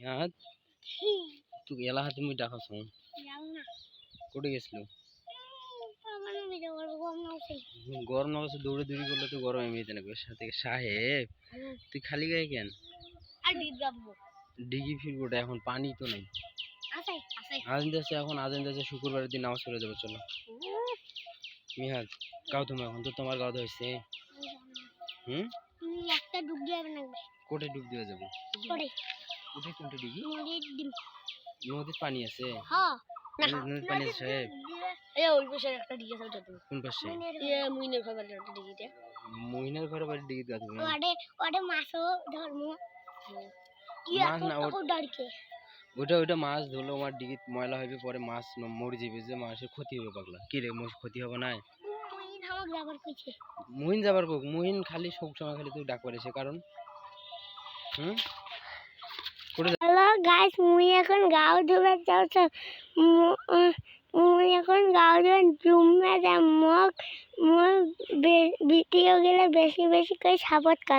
ইয়াত? তুই এলা হাতে মুই ডাকাছ কোটে গেছিল? গরম না বসে দৌড়ে দৌড়ি করলে তো গরম এমনিতে না সাথে সাহেব তুই খালি গায়ে কেন? ডিগি ফিরবো এখন পানি তো নাই আজান দিয়েছে এখন আজান দিয়েছে শুক্রবারের দিন নামাজ পড়ে যাব চলো। মিহাজ গাও তুমি এখন তো তোমার গাও হয়েছে হুম? একটা ডুব দিয়ে কোটে ডুব দিয়ে যাব? কোটে কোনটা ডিগি। নদীর পানি আছে। হ্যাঁ। নদীর পানি আছে। সাহেব এ ওই পাশে একটা ডিগি আছে ওটা কোন পাশে? এ মুইনের ঘর বাড়ি একটা ডিগিতে। মহিনার ঘরে বাড়ি ডিগি গা তুমি ওডে ওডে মাছও ধর্ম মাছ না, ও- ও ডারকে ওইটা ওইটা মাছ ধরলো আমার ডিগি ময়লা হবে পরে মাছ ন- মরে যাবে যে মাছের ক্ষতি হবে পাগলা। কি রে মোষ ক্ষতি হবে না কইছে মুহিন যাবার কোক মুহিন খালি সব সময় খালি তুই ডাক পারিস কারণ? হুম? হ্যালো গাইস মুই এখন গাও ধুবে যাচ্ছি মুই এখন গাও ধুবে জুমে যাম মোক মোক ভিডিও গেলে বেশি বেশি করে সাপোর্ট কর।